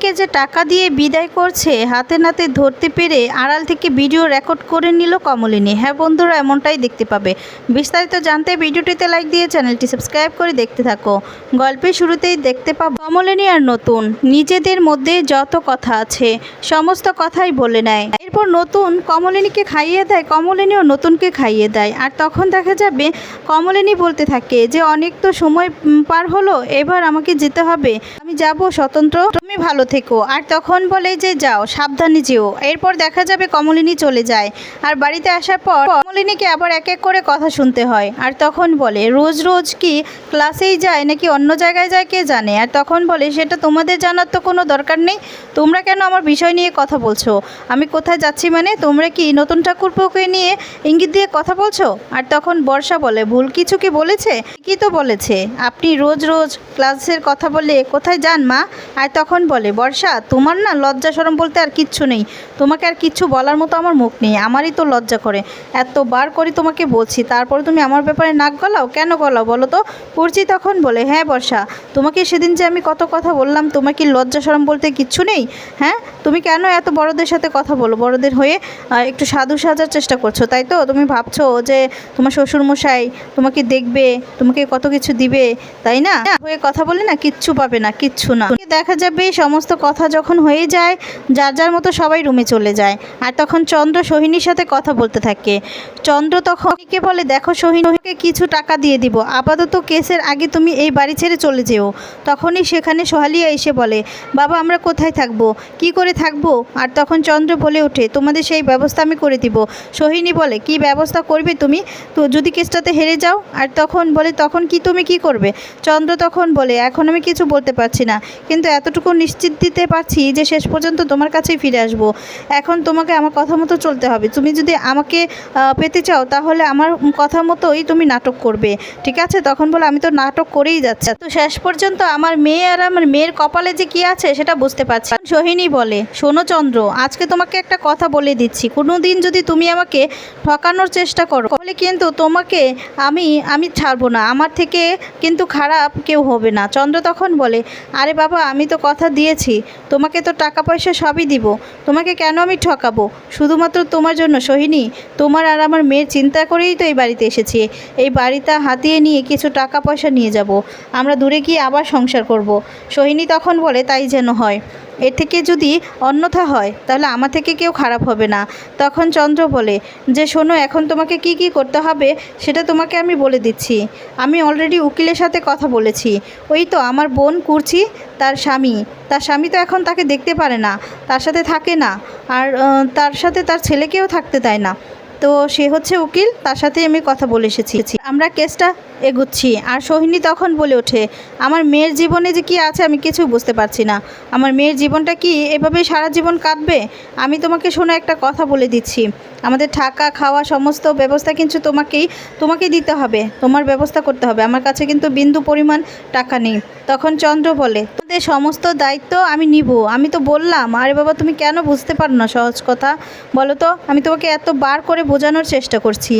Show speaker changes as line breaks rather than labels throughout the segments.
কমলিনীকে যে টাকা দিয়ে বিদায় করছে, হাতে নাতে ধরতে পেরে আড়াল থেকে ভিডিও রেকর্ড করে নিল কমলিনী। হ্যাঁ বন্ধুরা, এমনটাই দেখতে পাবে। বিস্তারিত জানতে ভিডিওটিতে লাইক দিয়ে চ্যানেলটি সাবস্ক্রাইব করে দেখতে থাকো। গল্পের শুরুতেই দেখতে পাবো কমলিনী আর নতুন। নিজেদের মধ্যে যত কথা আছে, সমস্ত কথাই বলে নেয়। এরপর নতুন কমলিনীকে খাইয়ে দেয়, কমলিনীও নতুনকে খাইয়ে দেয়। আর তখন দেখা যাবে কমলিনী বলতে থাকে যে, অনেক তো সময় পার হলো, এবার আমাকে যেতে হবে। আমি যাব স্বতন্ত্র। তুমি ভালো থেকো। আর তখন বলে যে, যাও, সাবধানে যেও। এরপর দেখা যাবে কমলিনী চলে যায়। আর বাড়িতে আসার পর কমলিনীকে আবার এক এক করে কথা শুনতে হয়। আর তখন বলে, রোজ রোজ কি ক্লাসেই যায় নাকি অন্য জায়গায় যায় কে জানে? আর তখন বলে, সেটা তোমাদের জানার তো কোনো দরকার নেই। তোমরা কেন আমার বিষয় নিয়ে কথা বলছো? আমি কোথায় যাচ্ছি মানে? তোমরা কি নতুন ঠাকুরপোকে নিয়ে ইঙ্গিত দিয়ে কথা বলছো? আর তখন বর্ষা বলে, ভুল কিছু কি বলেছে? কি তো বলেছে। আপনি রোজ রোজ ক্লাসের কথা বলে কোথায় যান মা? আর তখন বলে বর্ষা, তোমার না লজ্জা সরম বলতে আর কিচ্ছু নেই। তোমাকে আর কিচ্ছু বলার মতো আমার মুখ নেই, আমারই তো লজ্জা করে। এতবার করে তোমাকে বলছি, তারপরে তুমি আমার ব্যাপারে নাক গলাও? কেন গলাও বলো তো? পড়ছি তখন বলে হ্যাঁ বর্ষা, তোমাকে সেদিন যে আমি কত কথা বললাম, তোমার কি লজ্জা সরম বলতে কিচ্ছু নেই? হ্যাঁ তুমি কেন এত বড়দের সাথে কথা বলো? বড়দের হয়ে একটু সাধু সাজার চেষ্টা করছ, তাই তো? তুমি ভাবছ যে তোমার শ্বশুরমশাই তোমাকে দেখবে, তোমাকে কত কিছু দিবে, তাই না? হয়ে কথা বলে না কিচ্ছু পাবে না, কিচ্ছু না। দেখা যাবে সমস্ত কথা যখন হয়ে যায়, যার যার মতো সবাই রুমে চলে যায়। আর তখন চন্দ্র সোহিনীর সাথে কথা বলতে থাকে। চন্দ্র তখন কে বলে, দেখো সোহিনীকে কিছু টাকা দিয়ে দিব। আপাতত কেসের আগে তুমি এই বাড়ি ছেড়ে চলে যেও। তখনই সেখানে সোহালিয়া এসে বলে, বাবা, আমরা কোথায় থাকব? কি করে থাকব? আর তখন চন্দ্র বলে ওঠে, তোমাদের সেই ব্যবস্থা আমি করে দিব। সোহিনী বলে, কি ব্যবস্থা করবে তুমি? তো যদি কেসটাতে হেরে যাও? আর তখন বলে, তখন কি তুমি কি করবে? চন্দ্র তখন বলে, এখন আমি কিছু বলতে পারছি না, কিন্তু এতটুকু নিশ্চিত দিতে পারছি যে শেষ পর্যন্ত তোমার কাছেই ফিরে আসব। এখন তোমাকে আমার কথা মতো চলতে হবে। তুমি যদি আমাকে পেতে চাও, তাহলে আমার কথা মতোই তুমি নাটক করবে। ঠিক আছে? তখন বলে, আমি তো নাটক করেই যাচ্ছি। তো শেষ পর্যন্ত আমার মেয়ে আর আমার মেয়ের কপালে যে কি আছে, সেটা বুঝতে পারছি সোহিনী বলে শোনো চন্দ্র, আজকে তোমাকে একটা কথা বলে দিচ্ছি। কোনো দিন যদি তুমি আমাকে ঠকানোর চেষ্টা করো, তাহলে কিন্তু তোমাকে আমি আমি ছাড়বো না। আমার থেকে কিন্তু খারাপ কেউ হবে না। চন্দ্র তখন বলে, আরে বাবা, আমি তো কথা দিয়েছি। তোমাকে তো টাকা পয়সা সবই দিব। তোমাকে কেন আমি ঠকাবো? শুধুমাত্র তোমার জন্য, সোহিনী। তোমার আর আমার মেয়ের চিন্তা করেই তো এই বাড়িতে এসেছি। এই বাড়িটা হাতিয়ে নিয়ে কিছু টাকা পয়সা নিয়ে যাব। আমরা দূরে গিয়ে আবার সংসার করব। সোহিনী তখন বলে, তাই যেন হয়। এর থেকে যদি অন্যথা হয়, তাহলে আমার থেকে কেউ খারাপ হবে না। তখন চন্দ্র বলে, যে শোনো, এখন তোমাকে কি কি করতে হবে, সেটা তোমাকে আমি বলে দিচ্ছি। আমি অলরেডি উকিলের সাথে কথা বলেছি। ওই তো আমার বোন কুরছি তার স্বামী। তার স্বামী তো এখন তাকে দেখতে পারে না, তার সাথে থাকে না। আর তার সাথে তার ছেলেকেও থাকতে দেয় না। তো সে হচ্ছে উকিল, তার সাথেই আমি কথা বলে এসেছি। আমরা কেসটা এগুচ্ছি। আর সোহিনী তখন বলে ওঠে, আমার মেয়ের জীবনে যে কি আছে আমি কিছু বুঝতে পারছি না। আমার মেয়ের জীবনটা কি এভাবেই সারা জীবন কাটবে? আমি তোমাকে শোনো একটা কথা বলে দিচ্ছি। আমাদের থাকা, খাওয়া সমস্ত ব্যবস্থা কিন্তু তোমাকেই তোমাকে দিতে হবে। তোমার ব্যবস্থা করতে হবে। আমার কাছে কিন্তু বিন্দু পরিমাণ টাকা নেই। তখন চন্দ্র বলে, তোমাদের সমস্ত দায়িত্ব আমি নিব। আমি তো বললাম, আরে বাবা, তুমি কেন বুঝতে পারো না সহজ কথা? বলো তো, আমি তোমাকে এত বার করে বোঝানোর চেষ্টা করছি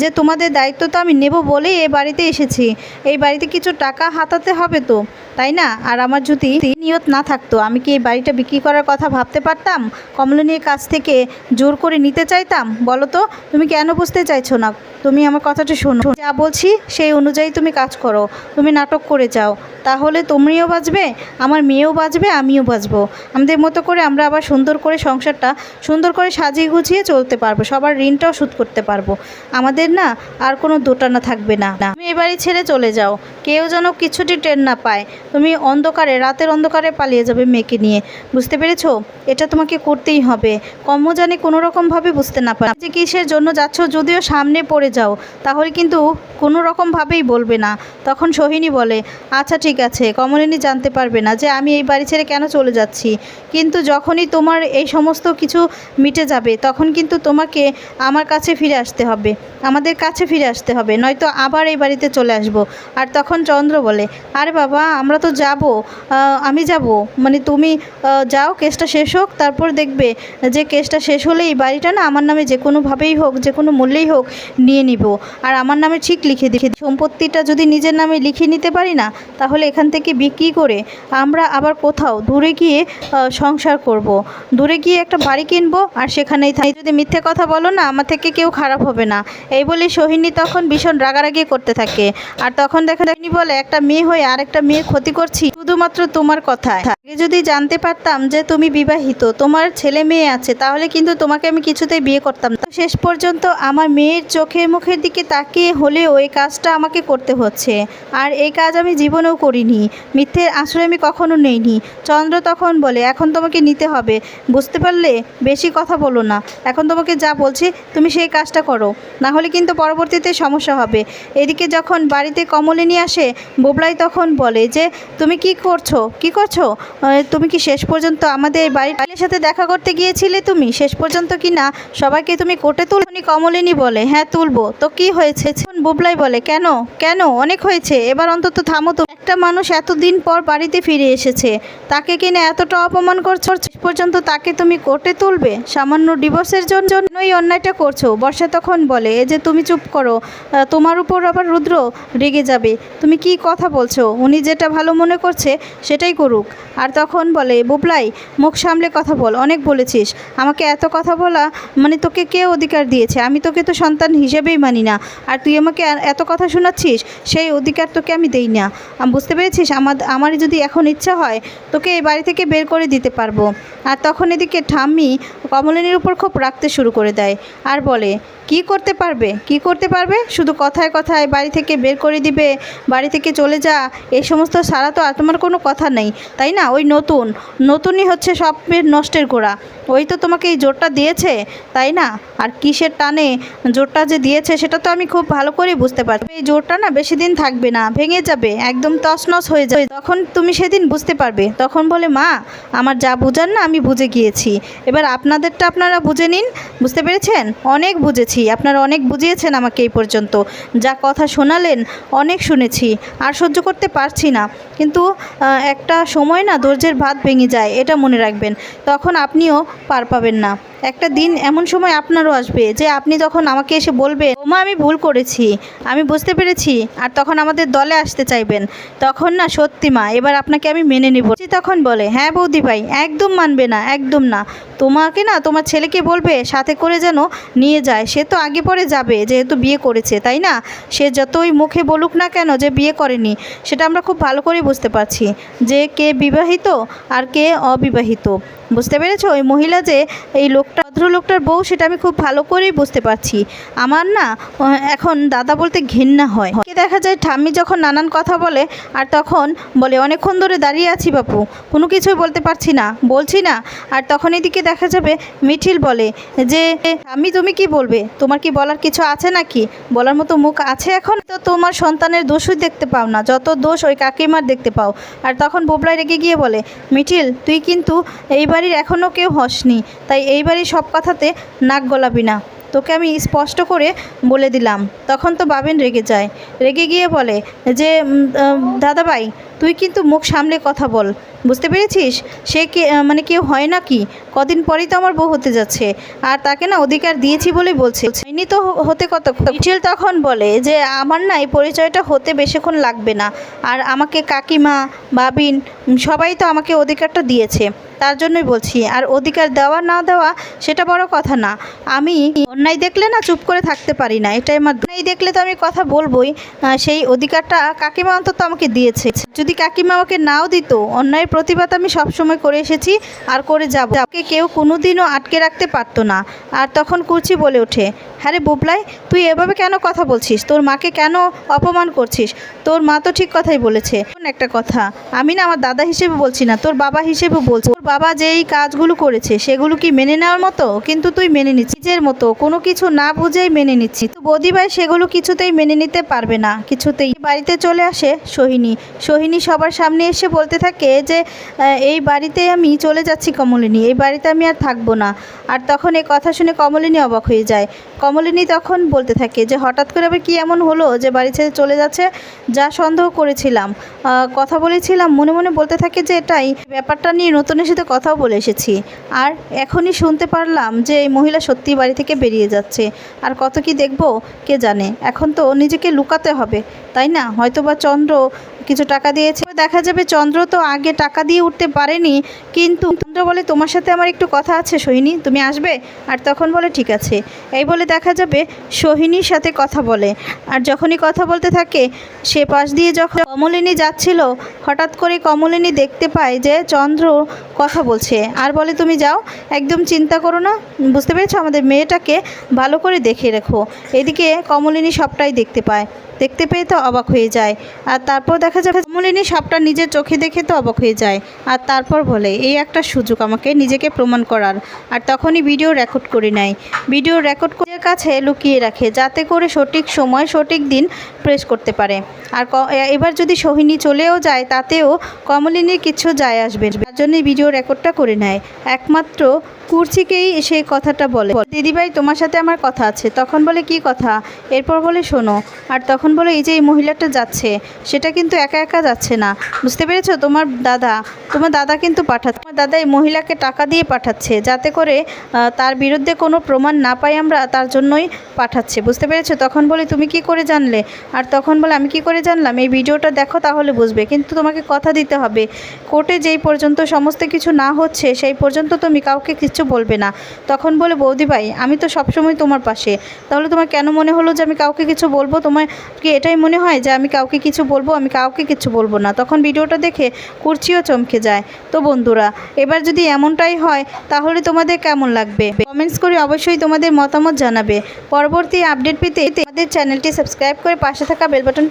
যে তোমাদের দায়িত্ব তো আমি নেব বলেই এ বাড়িতে এসেছি। এই বাড়িতে কিছু টাকা হাতাতে হবে তো, তাই না? আর আমার যদি নিয়ত না থাকতো, আমি কি এই বাড়িটা বিক্রি করার কথা ভাবতে পারতাম? কমলিনীর কাছ থেকে জোর করে নিতে চাইতাম? বলো তো, তুমি কেন বুঝতে চাইছো না? তুমি আমার কথাটা শোনো। যা বলছি সেই অনুযায়ী তুমি কাজ করো। তুমি নাটক করে যাও। তাহলে তুমিও বাঁচবে, আমার মেয়েও বাঁচবে, আমিও বাঁচবো। আমাদের মতো করে আমরা আবার সুন্দর করে সংসারটা সুন্দর করে সাজিয়ে গুছিয়ে চলতে পারব। সবার ঋণটাও শোধ করতে পারব। আমাদের না আর কোনো দোটানা থাকবে না। তুমি এ বাড়ি ছেড়ে চলে যাও। কেউ যেন কিছুটি ট্রেন না পায়। তুমি অন্ধকারে, রাতের অন্ধকারে পালিয়ে যাবে মেয়েকে নিয়ে। বুঝতে পেরেছ? এটা তোমাকে করতেই হবে। কম্ম জানি কোনো রকমভাবে বুঝতে না পারে। যে কিসের জন্য যাচ্ছ যদিও সামনে পড়ে যাও, তাহলে কিন্তু কোনো রকমভাবেই বলবে না। তখন সোহিনী বলে আচ্ছা ঠিক আছে। কমলিনী জানতে পারবে না যে আমি এই বাড়ি ছেড়ে কেন চলে যাচ্ছি। কিন্তু যখনই তোমার এই সমস্ত কিছু মিটে যাবে, তখন কিন্তু তোমাকে আমার আমার কাছে ফিরে আসতে হবে। আমাদের কাছে ফিরে আসতে হবে, নয়তো আবার এই বাড়িতে চলে আসব। আর তখন চন্দ্র বলে, আরে বাবা, আমরা তো যাব আমি যাব। মানে তুমি যাও, কেসটা শেষ হোক, তারপর দেখবে যে কেসটা শেষ হলে এই বাড়িটা না আমার নামে যে কোনোভাবেই হোক, যে কোনো মূল্যেই হোক নিয়ে নিব। আর আমার নামে ঠিক লিখে দেখে সম্পত্তিটা যদি নিজের নামে লিখে নিতে পারি না, তাহলে এখান থেকে বিক্রি করে আমরা আবার কোথাও দূরে গিয়ে সংসার করব। দূরে গিয়ে একটা বাড়ি কিনবো, আর সেখানেই যদি মিথ্যে কথা বলো না, আমার থেকে কেউ খারাপ হবে না। এই বলে সোহিনী তখন ভীষণ রাগারাগি করতে থাকে। আর তখন দেখা দেখনি বলে, একটা মেয়ে হয়ে আর একটা মেয়ের ক্ষতি করছি? শুধুমাত্র তোমার কথায়। আগে যদি জানতে পারতাম যে তুমি বিবাহিত, তোমার ছেলে মেয়ে আছে, তাহলে কিন্তু তোমাকে আমি কিছুতেই বিয়ে করতাম না। শেষ পর্যন্ত আমার মেয়ের চোখে মুখের দিকে তাকিয়ে হলেও এই কাজটা আমাকে করতে হচ্ছে। আর এই কাজ আমি জীবনেও করিনি। মিথ্যের আশ্রয় আমি কখনো নেইনি। চন্দ্র তখন বলে, এখন তোমাকে নিতে হবে। বুঝতে পারলে বেশি কথা বলো না। এখন তোমাকে যা বলছি, তুমি সেই কাজটা করো। না হলে কিন্তু পরবর্তীতে সমস্যা হবে। এদিকে যখন বাড়িতে কমলিনী আসে, বোবলাই তখন বলে যে, তুমি কি করছ? কি করছ? তুমি কি শেষ পর্যন্ত আমাদের বাড়ির সাথে দেখা করতে গিয়েছিলে তুমি? শেষ পর্যন্ত কি না? সবাইকে তুমি কোর্টে তুলনি কমলিনী বলে হ্যাঁ তুলবো। তো কি হয়েছে? বুবলাই বলে, কেন? কেন? অনেক হয়েছে। এবার অন্তত থামো তো একটা মানুষ এতদিন পর বাড়িতে ফিরে এসেছে, তাকে কিনা এতটা অপমান করছ? পর্যন্ত তাকে তুমি কোর্টে তুলবে? সামান্য ডিভোর্সের জন্যই অন্যায়টা করছ? বর্ষা তখন বলে, এ যে তুমি চুপ করো তোমার উপর আবার রুদ্র রেগে যাবে। তুমি কি কথা বলছো? উনি যেটা ভালো মনে করছে, সেটাই করুক। আর তখন বলে, বুবলাই, মুখ সামলে কথা বল, অনেক বলেছিস। আমাকে এত কথা বলা মানে তোকে কে অধিকার দিয়েছে? আমি তোকে তো সন্তান হিসেবেই মানি না। আর তুই আমাকে এত কথা শোনাচ্ছিস, সেই অধিকার তোকে আমি দেই না। বুঝতে পেরেছিস? আমার, আমারই যদি এখন ইচ্ছা হয়, তোকে এই বাড়ি থেকে বের করে দিতে পারব। আর তখন এদিকে ঠাম্মি কমলিনীর উপর খুব রাখতে শুরু করে দেয়। আর বলে, কি করতে পারবে? কি করতে পারবে? শুধু কথায় কথায় বাড়ি থেকে বের করে দিবে, বাড়ি থেকে চলে যা, এই সমস্ত সারা তো আর তোমার কোনো কথা নেই, তাই না? ওই নতুন, নতুনই হচ্ছে সবের নষ্টের গোড়া। ওই তো তোমাকে এই জোরটা দিয়েছে, তাই না? আর কিসের টানে জোরটা যে দিয়েছে, সেটা তো আমি খুব ভালো করেই বুঝতে পারছি। এই জোরটা না বেশি দিন থাকবে না, ভেঙে যাবে, একদম তছনছ হয়ে যায়। তখন তুমি সেদিন বুঝতে পারবে। তখন বলে, মা, আমার যা বুঝার না আমি বুঝে গিয়েছি। এবার আপনাদেরটা আপনারা বুঝে নিন। বুঝতে পেরেছেন? অনেক বুঝেছি। আপনারা অনেক বুঝিয়েছেন আমাকে এই পর্যন্ত। যা কথা শোনালেন, অনেক শুনেছি। আর সহ্য করতে পারছি না। কিন্তু একটা সময় না ধৈর্যের ভাত ভেঙে যায়, এটা মনে রাখবেন। তখন আপনিও পার পাবেন না। একটা দিন এমন সময় আপনারও আসবে যে আপনি যখন আমাকে এসে বলবেন, ওমা, আমি ভুল করেছি, আমি বুঝতে পেরেছি। আর তখন আমাদের দলে আসতে চাইবেন, তখন না সত্যি মা, এবার আপনাকে আমি মেনে নেব। তখন বলে হ্যাঁ বৌদি ভাই, একদম মানবে না, একদম না। তোমাকে না তোমার ছেলেকে বলবে, সাথে করে যেন নিয়ে যায়। সে তো আগে পরে যাবে, যেহেতু বিয়ে করেছে, তাই না? সে যতই মুখে বলুক না কেন যে বিয়ে করেনি, সেটা আমরা খুব ভালো করে বুঝতে পারছি যে কে বিবাহিত আর কে অবিবাহিত। বুঝতে পেরেছ? ওই মহিলা যে এই লোকটা ভদ্রলোকটার বউ সেটা আমি খুব ভালো করেই বুঝতে পারছি। আমার না এখন দাদা বলতে ঘেন্না হয়। দেখা যায় ঠাম্মি যখন নানান কথা বলে আর তখন বলে, অনেকক্ষণ ধরে দাঁড়িয়ে আছি বাপু, কোনো কিছুই বলতে পারছি না, বলছি না। আর তখন এদিকে দেখা যাবে মিঠিল বলে যে, আমি, তুমি কি বলবে? তোমার কি বলার কিছু আছে নাকি? বলার মতো মুখ আছে এখন? তো তোমার সন্তানের দোষই দেখতে পাও না, যত দোষ ওই কাকিমার দেখতে পাও। আর তখন বোবলাই রেগে গিয়ে বলে, মিঠিল, তুই কিন্তু এই বাড়ির এখনও কেউ হসনি, তাই এই বাড়ির সব কথাতে নাক গলাবি না। তোকে আমি স্পষ্ট করে বলে দিলাম। তখন তো বাবেন রেগে যায়। রেগে গিয়ে বলে যে দাদাভাই, তুই কিন্তু মুখ সামলে কথা বল। বুঝতে পেরেছিস? সে কে মানে কেউ হয় না কি? কদিন পরেই তো আমার বউ হতে যাচ্ছে। আর তাকে না অধিকার দিয়েছি বলেই বলছে। হয়নি তো হতে কত মিঠিল তখন বলে যে, আমার না এই পরিচয়টা হতে বেশিক্ষণ লাগবে না। আর আমাকে কাকিমা, বাবিন সবাই তো আমাকে অধিকারটা দিয়েছে। তার জন্যই বলছি। আর অধিকার দেওয়া না দেওয়া সেটা বড় কথা না। আমি অন্যায় দেখলে না চুপ করে থাকতে পারি না, এটাই আমার অন্যায় দেখলে তো আমি কথা বলবোই সেই অধিকারটা কাকিমা অন্তত আমাকে দিয়েছে। যদি কাকিমা আমাকে নাও দিত, অন্যায়ের প্রতিবাদ আমি সবসময় করে এসেছি আর করে যাব। যাকে কেউ কোনোদিনও আটকে রাখতে পারতো না। আর তখন কুচি বলে ওঠে হ্যাঁ রে বুবলাই তুই এভাবে কেন কথা বলছিস? তোর মাকে কেন অপমান করছিস? তোর মা তো ঠিক কথাই বলেছে। একটা কথা, আমি না আমার দাদা হিসেবে বলছি না, তোর বাবা হিসেবে বলছি। তোর বাবা যেই কাজগুলো করেছে, সেগুলো কি মেনে নেওয়ার মতো? কিন্তু তুই মেনে নিচ্ছিস, নিজের মতো। কোনো কিছু না বুঝেই মেনে নিচ্ছি তো বৌদি ভাই সেগুলো কিছুতেই মেনে নিতে পারবে না, কিছুতেই। বাড়িতে চলে আসে সোহিনী। সোহিনী সবার সামনে এসে বলতে থাকে যে এই বাড়িতে আমি চলে যাচ্ছি কমলিনী। এই বাড়িতে আমি আর থাকব না। আর তখন এই কথা শুনে কমলিনী অবাক হয়ে যায়। কমলিনী তখন বলতে থাকে যে হঠাৎ করে আবার কি এমন হলো যে বাড়ি ছেড়ে চলে যাচ্ছে যা সন্দেহ করেছিলাম। কথা বলেছিলাম, মনে মনে বলতে থাকে যে এটাই। ব্যাপারটা নিয়ে নতুনের সাথে কথাও বলে এসেছি। আর এখনই শুনতে পারলাম যে এই মহিলা সত্যি বাড়ি থেকে বেরিয়ে যাচ্ছে। আর কত কি দেখব, কে জানে? এখন তো নিজেকে লুকাতে হবে, তাই না? হয়তো বা চন্দ্র কিছু টাকা দিয়েছে। দেখা যাবে চন্দ্র তো আগে টাকা দিয়ে উঠতে পারেনি, কিন্তু চন্দ্র বলে, তোমার সাথে আমার একটু কথা আছে সোহিনী, তুমি আসবে? আর তখন বলে, ঠিক আছে। এই বলে দেখা যাবে সোহিনীর সাথে কথা বলে। আর যখনই কথা বলতে থাকে, সে পাশ দিয়ে যখন কমলিনী যাচ্ছিল, হঠাৎ করে কমলিনী দেখতে পায় যে চন্দ্র কথা বলছে। আর বলে, তুমি যাও, একদম চিন্তা করো না, বুঝতে পেরেছ? আমাদের মেয়েটাকে ভালো করে দেখে রেখো। এদিকে কমলিনী সবটাই দেখতে পায়। দেখতে পেয়ে তো অবাক হয়ে যায়। আর তারপর দেখা যাবে কমলিনী সবটা নিজের চোখে দেখে তো অবাক হয়ে যায়। আর তারপর বলে, এই একটা সুযোগ আমাকে নিজেকে প্রমাণ করার। আর তখনই ভিডিও রেকর্ড করে নেয়। ভিডিও রেকর্ড করে কাছে লুকিয়ে রাখে যাতে করে সঠিক সময় সঠিক দিন প্রেস করতে পারে। আর এবার যদি সোহিনী চলেও যায়, তাতেও কমলিনীর কিছু যায় আসবে। তার জন্য ভিডিও রেকর্ডটা করে নেয়। একমাত্র কুর্চিকেই সেই কথাটা বলে। দিদিভাই, তোমার সাথে আমার কথা আছে। তখন বলে, কি কথা? এরপর বলে, শোনো। আর তখন বলে, এই যে এই মহিলাটা যাচ্ছে, সেটা কিন্তু একা একা যাচ্ছে না। বুঝতে পেরেছ? তোমার দাদা তোমার দাদা কিন্তু পাঠাচ্ছে। তোমার দাদা এই মহিলাকে টাকা দিয়ে পাঠাচ্ছে, যাতে করে তার বিরুদ্ধে কোনো প্রমাণ না পাই আমরা, তার জন্যই পাঠাচ্ছে। বুঝতে পেরেছ? তখন বলে, তুমি কি করে জানলে? আর তখন বলে, আমি কি করে জানলাম? এই ভিডিওটা দেখো, তাহলে বুঝবে। কিন্তু তোমাকে কথা দিতে হবে। কোর্টে যেই পর্যন্ত সমস্ত কিছু না হচ্ছে, সেই পর্যন্ত তুমি কাউকে কিচ্ছু বলবে না। তখন বলে, বৌদি ভাই, আমি তো সবসময় তোমার পাশে। তাহলে তোমার কেন মনে হলো যে আমি কাউকে কিছু বলব? তোমার কি এটাই মনে হয় যে আমি কাউকে কিছু বলব? আমি কাউকে কিছু বলব না। তখন ভিডিওটা দেখে কুর্চিও চমকে যায়। তো বন্ধুরা, এবার যদি এমনটাই হয়, তাহলে তোমাদের কেমন লাগবে? কমেন্টস করে অবশ্যই তোমাদের মতামত জানাবে। পরবর্তী আপডেট পেতে আমাদের চ্যানেলটি সাবস্ক্রাইব করে পাশে থাকা বেল বাটনটি